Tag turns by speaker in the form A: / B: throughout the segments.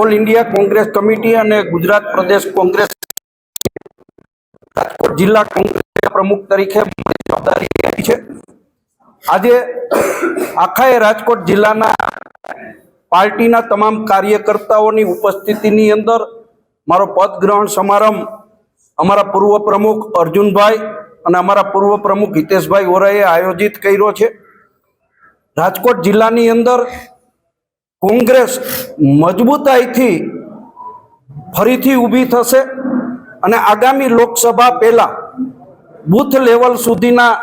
A: All India Congress committee અને ગુજરાત પ્રદેશ કોંગ્રેસ રાજકોટ જિલ્લા કોંગ્રેસ પ્રમુખ તરીકે જવાબદારી આપી છે. આજે આખા એ રાજકોટ જિલ્લાના પાર્ટીના તમામ કાર્યકર્તાઓની ઉપસ્થિતિની અંદર મારો પદ ગ્રહણ સમારંભ અમારા પૂર્વ પ્રમુખ અર્જુનભાઈ અને અમારા પૂર્વ પ્રમુખ હિતેશભાઈ ઓરાએ આયોજિત કર્યો છે. રાજકોટ જિલ્લાની અંદર કોંગ્રેસ મજબૂતાઈથી ફરીથી ઊભી થશે અને આગામી લોકસભા પહેલાં બૂથ લેવલ સુધીના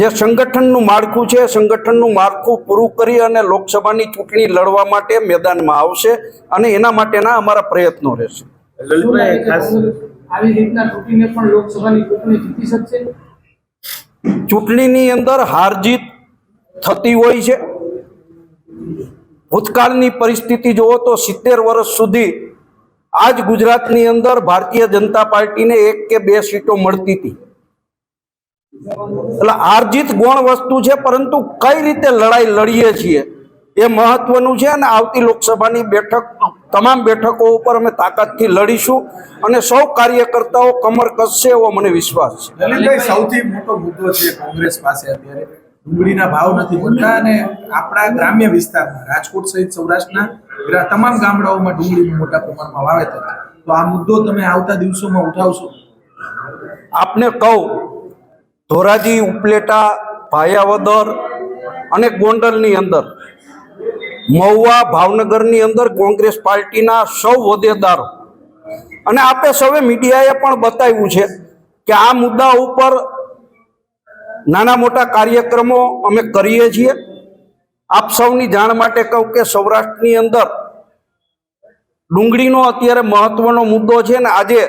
A: જે સંગઠનનું માળખું છે સંગઠનનું માળખું પૂરું કરી અને લોકસભાની ચૂંટણી લડવા માટે મેદાનમાં આવશે અને એના માટેના અમારા પ્રયત્નો રહેશે.
B: લલિતભાઈ ખાસ
C: આવી રીતના તૂટીને પણ લોકસભાની ચૂંટણી જીતી શકશે?
A: ચૂંટણીની અંદર હાર જીત થતી હોય છે. ભૂતકાળની પરિસ્થિતિ જુઓ તો સિત્તેર વર્ષ સુધી આજ ગુજરાતની અંદર ભારતીય જનતા પાર્ટીને એક કે બે સીટો મળતી હતી. એટલે આર્જિત ગુણ વસ્તુ છે, પરંતુ કઈ રીતે લડાઈ લડીએ છીએ એ મહત્વનું છે અને આવતી લોકસભાની બેઠક, તમામ બેઠકો ઉપર અમે તાકાતથી લડીશું અને સૌ કાર્યકર્તાઓ કમર કસશે એવો મને વિશ્વાસ છે.
D: સૌથી મોટો મુદ્દો છે કોંગ્રેસ પાસે અત્યારે ડુંગળીના ભાવ નથી મળતા અને આપણા ગ્રામ્ય વિસ્તારમાં, રાજકોટ સહિત સૌરાષ્ટ્રના તમામ ગામડાઓમાં ડુંગળીનું મોટા પ્રમાણમાં વાવેતર. તો આ મુદ્દો તમે આવતા દિવસોમાં ઉઠાવશો
A: આપને કહું, ધોરાજી, ઉપલેટા, ભાયાવદર અને ગોંડલની અંદર, મહુવા, ભાવનગરની અંદર કોંગ્રેસ પાર્ટીના સૌ હોદ્દેદારો અને આપણે સૌએ મીડિયાએ પણ બતાવ્યું છે કે આ મુદ્દા ઉપર નાના મોટા કાર્યક્રમો અમે કરીએ છીએ. આપ સૌની જાણ માટે કહું કે સૌરાષ્ટ્રની અંદર ડુંગળીનો અત્યારે મહત્વનો મુદ્દો છે ને આજે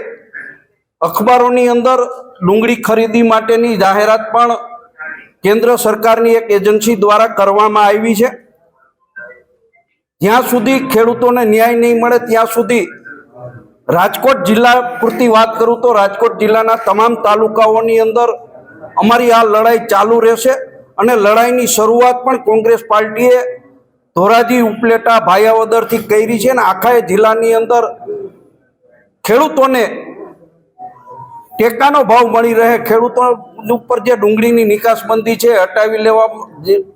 A: અખબારોની અંદર ડુંગળી ખરીદી માટેની જાહેરાત પણ કેન્દ્ર સરકારની એક એજન્સી દ્વારા કરવામાં આવી છે. જ્યાં સુધી ખેડૂતોને ન્યાય નહીં મળે ત્યાં સુધી રાજકોટ જિલ્લા પૂરતી વાત કરું તો રાજકોટ જિલ્લાના તમામ તાલુકાઓની અંદર અમારી આ લડાઈ ચાલુ રહેશે અને લડાઈની શરૂઆત પણ કોંગ્રેસ પાર્ટીએ ધોરાજી ઉપલેટા ભાયાવદરથી કરી છે અને આખા જિલ્લાની અંદર ખેડૂતોને ટેકાનો ભાવ મળી રહે. ખેડૂતો ઉપર જે ડુંગળીની નિકાસબંધી છે, હટાવી લેવા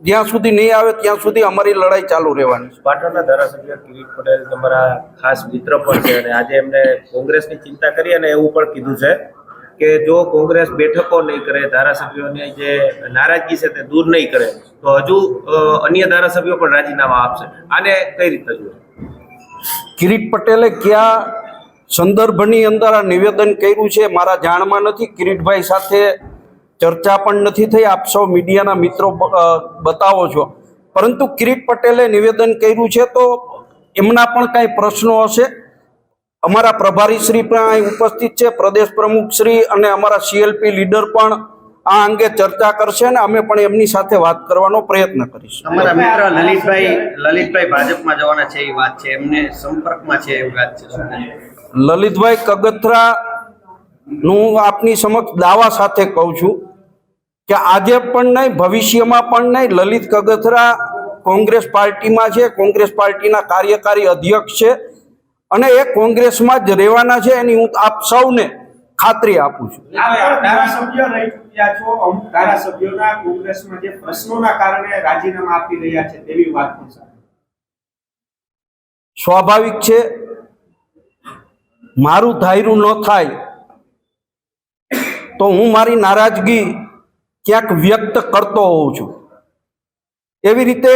A: જ્યાં સુધી નહીં આવે ત્યાં સુધી અમારી લડાઈ ચાલુ રહેવાની
B: પાટણના ધારાસભ્ય કિરીટ પટેલ તમારા ખાસ મિત્ર પણ છે અને આજે એમને કોંગ્રેસની ચિંતા કરી અને એવું પણ કીધું છે. કે જો કોંગ્રેસ બેઠકો નહીં કરે, ધારાસભ્યોની જે નારાજગી છે તે દૂર નહીં કરે, તો હજુ અન્ય ધારાસભ્યો પણ રાજીનામા આપશે. આને કઈ રીતે જુઓ?
A: કિરીટ પટેલે કયા સંદર્ભની અંદર આ નિવેદન કર્યું છે મારા જાણમાં નથી. કિરીટભાઈ સાથે ચર્ચા પણ નથી થઈ. આપ સૌ મીડિયાના મિત્રો બતાવો છો. પરંતુ કિરીટ પટેલે નિવેદન કર્યું છે તો એમના પણ કાંઈ પ્રશ્નો હશે? અમારા પ્રભારી શ્રી પણ અહીં ઉપસ્થિત છે પ્રદેશ પ્રમુખ શ્રી અને અમારા સીએલપી લીડર પણ આ અંગે ચર્ચા કરશે અને અમે પણ એમની સાથે વાત કરવાનો પ્રયત્ન કરીશું.
E: અમારા મિત્ર લલિતભાઈ લલિતભાઈ ભાજપમાં જવાના છે એ વાત છે એમને સંપર્કમાં છે એવી વાત છે
A: લલિતભાઈ કગથરા નું આપની સમક્ષ દાવા સાથે કહું છું કે આજે પણ નહીં ભવિષ્યમાં પણ નહીં લલિત કગથરા કોંગ્રેસ પાર્ટીમાં છે કોંગ્રેસ પાર્ટીના કાર્યકારી અધ્યક્ષ છે. અને એ કોંગ્રેસમાં જ રહેવાના છે એની હું આપ સૌને ખાતરી આપું છું.
F: ધારાસભ્ય રહી ચૂક્યા છો. અમુક ધારાસભ્યોના કોંગ્રેસમાં જે પ્રશ્નોના કારણે રાજીનામા આપી રહ્યા છે તેવી વાત પણ
A: સ્વાભાવિક છે મારું ધાયરું ન થાય તો હું મારી નારાજગી ક્યાંક વ્યક્ત કરતો હોઉં છું. એવી રીતે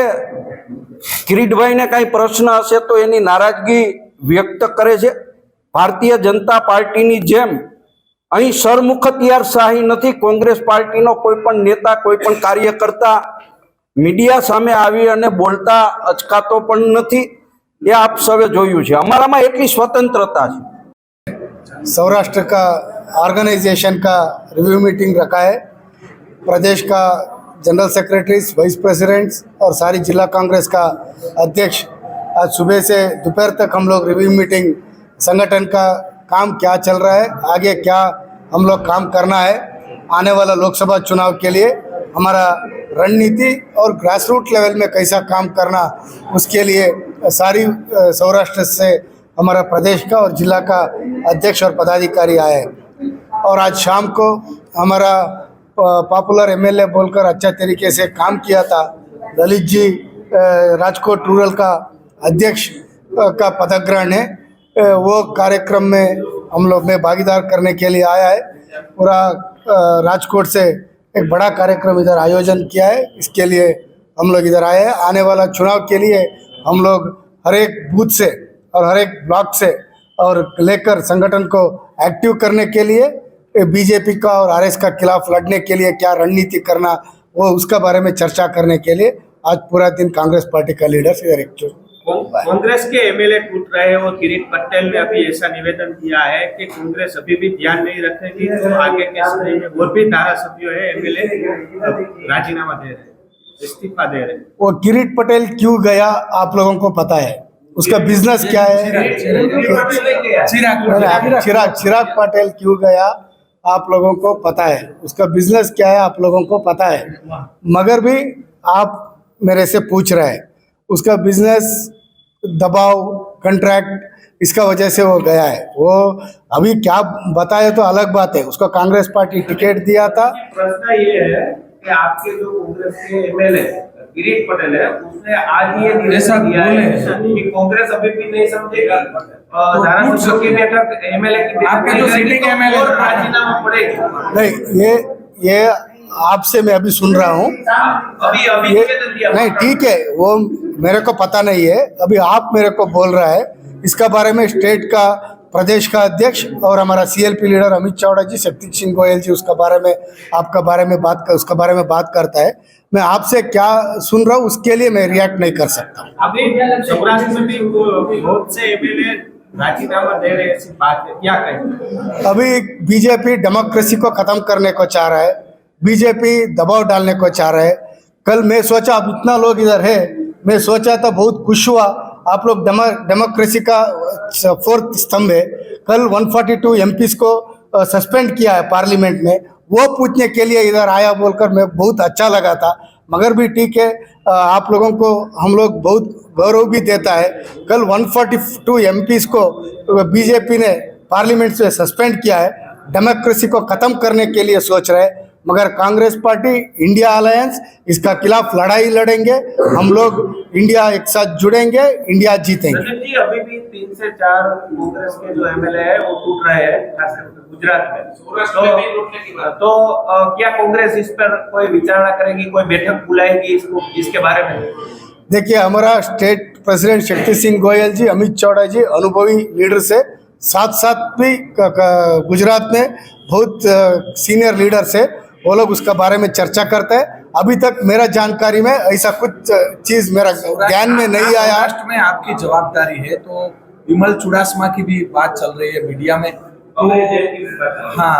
A: કિરીટભાઈને કાંઈ પ્રશ્ન હશે તો એની નારાજગી વ્યક્ત કરે છે ભારતીય જનતા પાર્ટીની જેમ અહીં સરમુખતિયાર શાહી નથી કોંગ્રેસ પાર્ટીનો કોઈ પણ નેતા કોઈ પણ કાર્યકર્તા મીડિયા સામે આવી અને બોલતા અચકાતો પણ નથી એ આપ સૌએ જોયું છે અમારામાં એટલી સ્વતંત્રતા છે
G: सौराष्ट्र का ऑर्गेनाइजेशन का रिव्यू मीटिंग रखा है प्रदेश का जनरल सेक्रेटरीज वाइस प्रेसिडेंट्स और सारी जिला कांग्रेस का अध्यक्ष आज सुबह से दोपहर तक हम लोग रिव्यू मीटिंग संगठन का काम क्या चल रहा है, आगे क्या हम लोग काम करना है, आने वाला लोकसभा चुनाव के लिए हमारा रणनीति और ग्रास रूट लेवल में कैसा काम करना, उसके लिए सारी सौराष्ट्र से हमारा प्रदेश का और जिला का अध्यक्ष और पदाधिकारी आए और आज शाम को हमारा पॉपुलर एमएलए बोलकर अच्छा तरीके से काम किया था ललित जी राजकोट रूरल का अध्यक्ष का पदग्रहण है। वो कार्यक्रम में हम लोग में भागीदार करने के लिए आया है। पूरा राजकोट से एक बड़ा कार्यक्रम इधर आयोजन किया है। इसके लिए हम लोग इधर आए हैं। आने वाला चुनाव के लिए हम लोग हर एक बूथ से और हर एक ब्लॉक से और लेकर संगठन को एक्टिव करने के लिए बीजेपी का और आरएस का खिलाफ लड़ने के लिए क्या रणनीति करना, वो उसका बारे में चर्चा करने के लिए आज पूरा दिन कांग्रेस पार्टी का लीडर्स इधर एक एकजुट
F: कांग्रेस के एमएलए टूट रहे हैं और किरीट पटेल ने अभी ऐसा निवेदन किया है कि कांग्रेस अभी भी ध्यान नहीं रखेगी तो आगे के समय में और भी धारासभ्य है एमएलए राजीनामा दे रहे इस्तीफा दे रहे
G: वो किरीट पटेल क्यों गया आप लोगों को पता है? उसका बिज़नेस क्या है?
D: चिराग
G: चिराग चिराग पटेल क्यों गया आप लोगों को पता है। उसका बिज़नेस क्या है आप लोगों को पता है। मगर भी आप मेरे से पूछ रहे हैं। उसका बिज़नेस दबाव कंट्रैक्ट इसका वजह से वो गया है। वो अभी क्या बताए तो अलग बात है। उसको कांग्रेस पार्टी टिकट दिया था।
F: प्रश्न ये है कि आपके जो कांग्रेस के एमएलए किरीट पटेल है उसने आज ये निवेदन दिया है कि कांग्रेस अभी भी नहीं समझेगी।
D: तो
F: की बैठक एमएलए की
D: आपके जो sitting
F: तो राजीनामा पड़ेगी।
G: नहीं ये ये आपसे मैं अभी सुन रहा हूँ।
F: अभी अभी
G: ये नहीं ठीक है वो मेरे को पता नहीं है। अभी आप मेरे को बोल रहा है। इसका बारे में स्टेट का प्रदेश का अध्यक्ष और हमारा सीएलपी लीडर अमित चावड़ा जी शक्ति सिंह गोयल जी उसका बारे में आपका बारे में बात कर उसका बारे में बात करता है। मैं आपसे क्या सुन रहा हूँ उसके लिए मैं रिएक्ट नहीं कर सकता
F: अभी सौराष्ट्र में भी बहुत से एमएलए राजीनामा दे रहे हैं बात क्या कहें?
G: अभी बीजेपी डेमोक्रेसी को खत्म करने को चाह रहा है। बीजेपी दबाव डालने को चाह रहे कल मैं सोचा, अब इतना लोग इधर है, मैं सोचा था बहुत खुश हुआ। आप लोग डेमो, डेमोक्रेसी का फोर्थ स्तंभ है। कल 142 एमपीस को सस्पेंड किया है पार्लियामेंट में। वो पूछने के लिए इधर आया बोलकर मैं बहुत अच्छा लगा था। मगर भी ठीक है आप लोगों को, हम लोग बहुत गौरव भी देता है। कल 142 एमपीस को बीजेपी ने पार्लियामेंट से सस्पेंड किया है। डेमोक्रेसी को खत्म करने के लिए सोच रहे मगर कांग्रेस पार्टी इंडिया अलायंस इसका खिलाफ लड़ाई लड़ेंगे। हम लोग इंडिया एक साथ जुड़ेंगे इंडिया जीतेंगे।
F: जी अभी भी तीन से चार कांग्रेस के जो एमएलए है वो टूट रहे हैं गुजरात में। तो, तो अ, क्या कांग्रेस इस पर कोई विचारणा करेगी कोई बैठक बुलाएगी इसको इसके बारे में?
G: देखिए हमारा स्टेट प्रेसिडेंट शक्ति सिंह गोयल जी अमित चौड़ा जी अनुभवी लीडर से साथ साथ भी गुजरात में बहुत सीनियर लीडर से वो लोग उसका बारे में चर्चा करते हैं। अभी तक मेरा जानकारी में ऐसा कुछ चीज़ मेरा ज्ञान में नहीं आया।
D: राष्ट्र में आपकी जवाबदारी है तो विमल चुड़ासमा की भी बात चल रही है मीडिया में। तो हाँ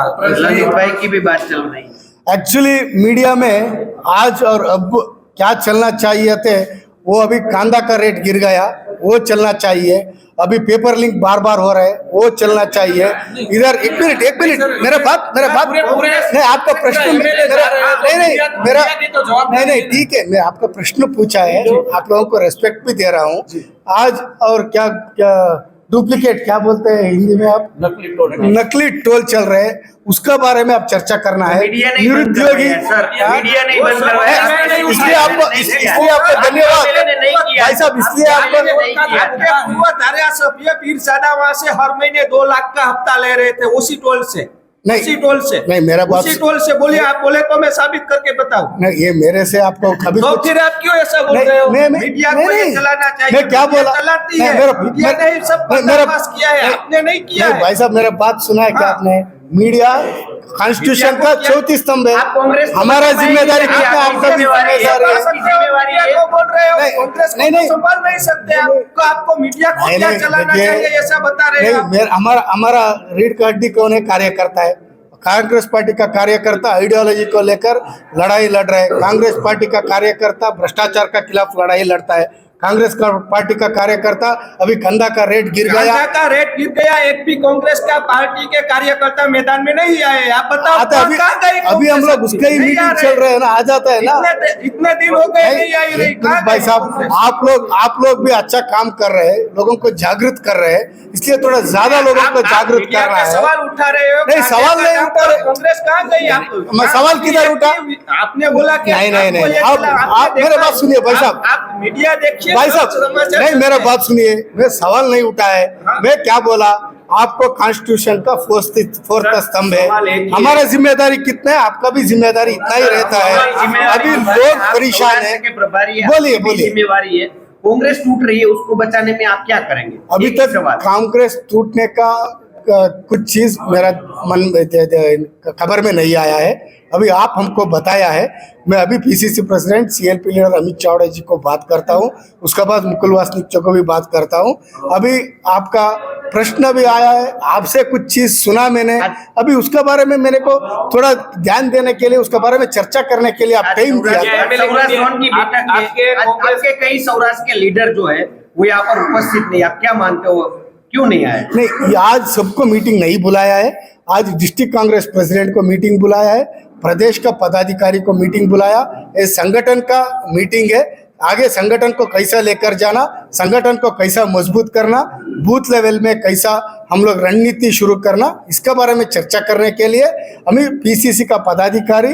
E: भाई की भी बात चल रही है।
G: एक्चुअली मीडिया में आज और अब क्या चलना चाहिए थे वो अभी कांदा का रेट गिर गया वो चलना चाहिए। अभी पेपर लिंक बार बार हो रहे हैं वो चलना चाहिए। इधर एक मिनट एक मिनट मेरा बात मेरा बात नहीं आपका प्रश्न नहीं नहीं मेरा नहीं नहीं ठीक है मैं आपका प्रश्न पूछा है आप लोगों को रेस्पेक्ट भी दे रहा हूँ। आज और क्या क्या डुप्लीकेट क्या बोलते हैं हिंदी में आप
D: नकली टोल
G: नकली टोल चल रहे हैं उसका बारे में आप चर्चा करना है
E: मीडिया नहीं बंद करवाया है, सर? मीडिया नहीं बंद करवाया
G: इसलिए आपको
E: किया।
G: इसलिए आपको धन्यवाद। भाई साहब इसलिए आपका
E: किया।
F: आपके पीर सादा वहाँ से हर महीने दो लाख का हफ़्ता ले रहे थे उसी टोल से
G: नहीं।
F: टोल से
G: नहीं, मेरा बात-
F: टोल से बोलिए आप बोले तो मैं साबित करके बताऊँ
G: नहीं ये मेरे से आपको कभी
F: तो फिर आप क्यों ऐसा बोल रहे हो मीडिया को
G: नहीं।
F: चलाना चाहिए
G: मैं क्या बोला?
F: चलाती है मीडिया ने सब किया है आपने नहीं किया
G: भाई साहब मेरा बात सुना है क्या
F: हाँ।
G: आपने मीडिया कॉन्स्टिट्यूशन का चौथी स्तंभ है। हमारा ज़िम्मेदारी कितना
E: आप
G: आपका भी
E: हो?
G: नहीं, नहीं,
F: संभाल नहीं सकते आपको आपको मीडिया को क्या चलाना चाहिए ऐसा बता रहे हैं आप।
G: मेरा हमारा हमारा रीढ़ का हड्डी कौन है? कार्यकर्ता है। कांग्रेस पार्टी का कार्यकर्ता आइडियोलॉजी को लेकर लड़ाई लड़ रहा है। कांग्रेस पार्टी का कार्यकर्ता भ्रष्टाचार का खिलाफ लड़ाई लड़ता है। कांग्रेस का पार्टी का कार्यकर्ता अभी कंधा का रेट गिर गया।
F: का रेट गिर गया एक भी कांग्रेस का पार्टी के कार्यकर्ता मैदान में नहीं आए आप बताओ
G: आता अभी अभी हम लोग उसका ही मीटिंग चल रहे हैं ना आ जाता है ना।
F: इतने दिन हो गए नहीं आई रही।
G: भाई साहब आप लोग आप लोग भी अच्छा काम कर रहे हैं लोगों को जागृत कर रहे हैं इसलिए थोड़ा ज़्यादा लोगों को जागृत कर रहा है।
F: सवाल उठा रहे हो
G: नहीं, सवाल नहीं उठा रहे।
F: कांग्रेस कहाँ गई? आप
G: मैं सवाल किधर उठा?
F: आपने बोला कि
G: नहीं, नहीं, नहीं, आप- मेरे बात सुनिए, भाई साहब।
F: आप मीडिया देखिए
G: भाई साहब नहीं मेरा बात सुनिए मैं सवाल नहीं उठा
F: हाँ।
G: है। मैं क्या बोला आपको कॉन्स्टिट्यूशन का फोर्थ फोर्थ स्तंभ है। हमारा ज़िम्मेदारी कितना है? आपका भी ज़िम्मेदारी इतना ही रहता है। अभी लोग परेशान है। बोलिए, बोलिए।
E: जिम्मेवारी है। कांग्रेस टूट रही है उसको बचाने में आप क्या करेंगे?
G: अभी तक कांग्रेस टूटने का कुछ चीज़ मेरा मन खबर में नहीं आया है। अभी आप हमको बताया है। मैं अभी PCC president CLP leader Amit Chavda ji को बात करता हूँ। उसके बाद मुकुल वासनिक को भी बात करता हूँ। अभी आपका प्रश्न भी आया है। आपसे कुछ चीज़ सुना मैंने। अभी उसके बारे में मेरे को थोड़ा ध्यान देने के लिए उसके बारे में चर्चा करने के लिए आप टाइम दिया
E: कई सौराष्ट्र के लीडर जो है वो यहाँ पर उपस्थित नहीं। आप क्या मानते हो? क्यों नहीं आए
G: नहीं आज सबको मीटिंग नहीं बुलाया है। आज डिस्ट्रिक्ट कांग्रेस प्रेसिडेंट को मीटिंग बुलाया है। प्रदेश का पदाधिकारी को मीटिंग बुलाया। ये संगठन का मीटिंग है। आगे संगठन को कैसा लेकर जाना, संगठन को कैसा मज़बूत करना बूथ लेवल में कैसा हम लोग रणनीति शुरू करना, इसके बारे में चर्चा करने के लिए हमें पीसीसी का पदाधिकारी